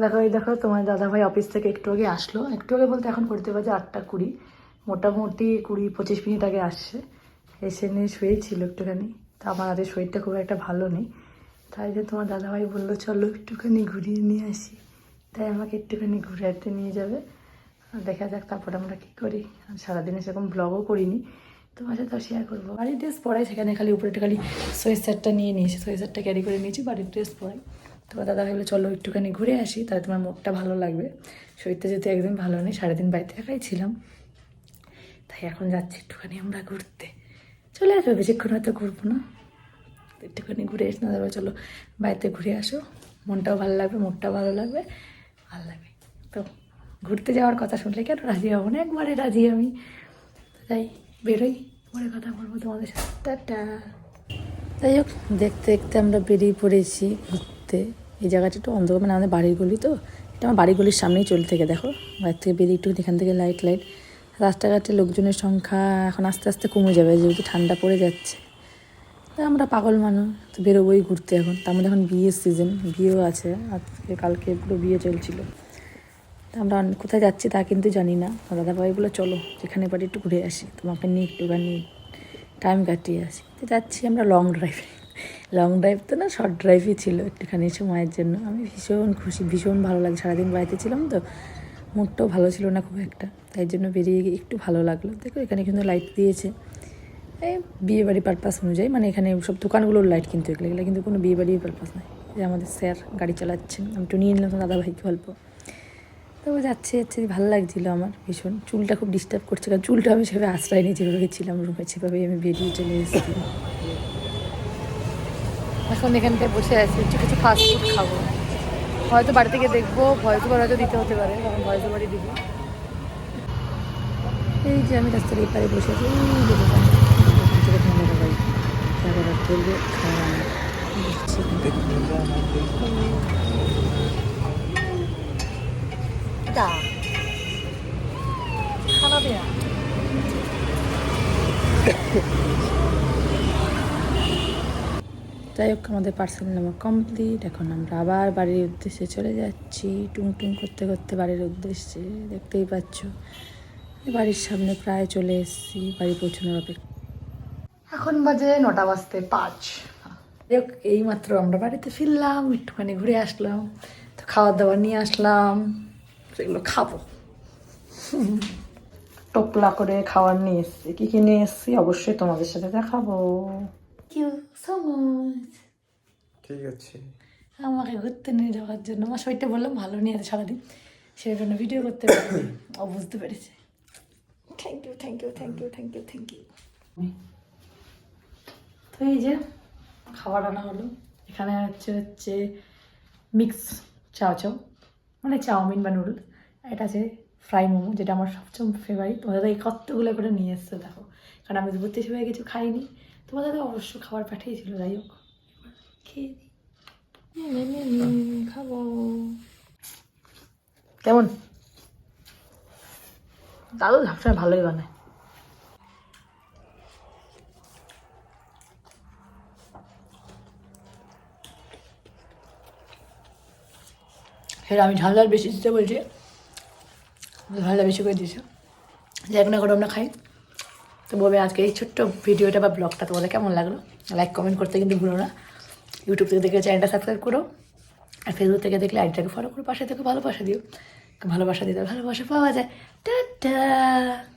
দেখো, এই দেখো, তোমার দাদাভাই অফিস থেকে একটু আগে আসলো। একটু আগে বলতে এখন করতে বাজে আটটা কুড়ি। মোটামুটি কুড়ি, পঁচিশ মিনিট আগে আসছে। এসে নিয়ে শুয়েছিল একটুখানি। তা আমার আজকে শরীরটা খুব একটা ভালো নেই। তাই যে তোমার দাদাভাই বলল, চলো একটুখানি ঘুরিয়ে নিয়ে আসি। তাই আমাকে একটুখানি ঘুরাতে নিয়ে যাবে। আর দেখা যাক তারপরে আমরা কী করি। সারাদিনে সেরকম ব্লগও করিনি। তোমার সাথে শেয়ার করব। বাড়ির ড্রেস পরাই, সেখানে খালি উপরেটা খালি সোয়েটারটা নিয়ে নিয়েছি। সোয়েটারটা ক্যারি করে নিয়েছি, বাড়ির ড্রেস পরাই। তোমার দাদা ভাবলো চলো একটুখানি ঘুরে আসি, তাহলে তোমার মুখটা ভালো লাগবে। শরীরটা যেহেতু একদম ভালো নেই, সারাদিন বাড়িতে একাই ছিলাম। তাই এখন যাচ্ছি একটুখানি আমরা ঘুরতে। চলে আসবে, বেশিক্ষণ হয়তো ঘুরবো না। একটুখানি ঘুরে এসে না দাদা চলো বাড়িতে ঘুরে আসো। মনটাও ভালো লাগবে মুখটাও ভালো লাগবে ভালো লাগবে। তো ঘুরতে যাওয়ার কথা শুনলে কেন রাজি হব না? একবারে রাজি আমি। তাই বেরোই, পরে কথা বলব তোমাদের সাথে। টাটা। যাই হোক, দেখতে দেখতে আমরা বেরিয়ে পড়েছি ঘুরতে। এই জায়গাটা একটু অন্ধকার মানে আমাদের বাড়ির গলি তো। এটা আমার বাড়ির গলির সামনেই চলে থেকে দেখো। বাড়ি থেকে বেরিয়ে একটু এখান থেকে লাইট লাইট রাস্তাঘাটে লোকজনের সংখ্যা এখন আস্তে আস্তে কমে যাবে, যেহেতু ঠান্ডা পড়ে যাচ্ছে। তা আমরা পাগল মানুষ, তো বেরোবোই ঘুরতে এখন। তার মধ্যে এখন বিয়ের সিজন বিয়েও আছে। আজকে, কালকে পুরো বিয়ে চলছিল। তা আমরা কোথায় যাচ্ছি তা কিন্তু জানি না। দাদা ভাই বলে চলো, যেখানে পারি একটু ঘুরে আসি। তোমাকে নিয়ে একটুখানি টাইম কাটিয়ে আসি। তো যাচ্ছি আমরা লং ড্রাইভে লং ড্রাইভ তো না শর্ট ড্রাইভই ছিল একটুখানি সময়ের জন্য। আমি ভীষণ খুশি, ভীষণ ভালো লাগে, সারাদিন বাড়িতে ছিলাম তো, মুডটাও ভালো ছিল না খুব একটা। তাই জন্য বেরিয়ে গিয়ে একটু ভালো লাগল। দেখো, এখানে কিন্তু লাইট দিয়েছে। এই বিয়ে বাড়ি পারপাস অনুযায়ী মানে এখানে সব দোকানগুলোর লাইট কিন্তু এগুলো এগুলো কিন্তু কোনো বিয়ে বাড়ির পারপাস নয়। যে আমাদের স্যার গাড়ি চালাচ্ছেন, আমি একটু নিয়ে নিলাম দাদা ভাইকে অল্প। তবে যাচ্ছে যাচ্ছে, ভালো লাগছিল আমার ভীষণ। চুলটা খুব ডিস্টার্ব করছে, কারণ চুলটা আমি সেভাবে আশ্রয় নিয়ে যেভাবে ছিলাম রুমে সেভাবেই আমি বেরিয়ে চলে এসেছি। এখন এখানটায় বসে আছি কিছু ফাস্ট ফুড খাব। হয়তো বাড়ি থেকে দেখব ভয়েস ওভার হয়তো দিতে হতে পারে তখন ভয়েস ওভারই দিব। এই যে আমি রাস্তার এই পারে বসে আছি, এই যে দোকান দোকান থেকে তোমার দাদা ভাই যা করার করবে খাওয়া আমার দিচ্ছি দা খানা দেয়া যাই হোক আমাদের পার্সেল নেওয়া কমপ্লিট এখন আমরা আবার বাড়ির উদ্দেশ্যে চলে যাচ্ছি। টুং টুং করতে করতে বাড়ির উদ্দেশ্যে দেখতেই পাচ্ছ। বাড়ির সামনে প্রায় চলে এসেছি বাড়ি পৌঁছানোর অপেক্ষা। এখন বাজে নটা বাজতে পাঁচ। হোক এইমাত্র আমরা বাড়িতে ফিরলাম একটুখানি ঘুরে আসলাম তো খাবার দাবার নিয়ে আসলাম সেগুলো খাব। টোপলা করে খাবার নিয়ে এসেছি। কী কী নিয়ে এসেছি? অবশ্যই তোমাদের সাথে দেখাবো। সো মাচ ঠিক আছে। আমাকে ঘুরতে নিয়ে যাওয়ার জন্য। আমার শরীরটা বললাম ভালো নিয়ে আছে সারাদিন। সেই জন্য ভিডিও করতে পারি ও বুঝতে পেরেছে। Thank you thank you thank you thank you thank you তো এই যে খাবার আনা হলো। এখানে হচ্ছে হচ্ছে মিক্স চাও চাও মানে চাউমিন বা নুডল এটা আছে ফ্রাই মোমো যেটা আমার সবচেয়ে ফেভারিট দাদা এই কতগুলো করে নিয়ে এসছে দেখো। কারণ আমি ঘুরতে সেভাবে কিছু খাইনি। তোমার দাদা অবশ্য খাবার পাঠিয়েছিল যাই হোক। খেয়ে দিই খাব। কেমন? দাদু সবসময় ভালোই বানায়। হ্যাঁ আমি ঝাল ঝাল বেশি দিতে বলছি। ঝালটা বেশি করে দিয়েছে। যাই হোক না করে আমরা খাই। তো বলবে আজকে এই ছোট্ট ভিডিওটা বা ব্লগটা তোমাদের কেমন লাগল? লাইক কমেন্ট করতে কিন্তু ভুলো না। ইউটিউব থেকে দেখলে চ্যানেলটা সাবস্ক্রাইব করো। আর ফেসবুক থেকে দেখলে আইডিটাকে ফলো করো, পাশে থেকে, ভালোবাসা দিও। ভালোবাসা দিতে ভালোবাসা পাওয়া যায়। টাটা!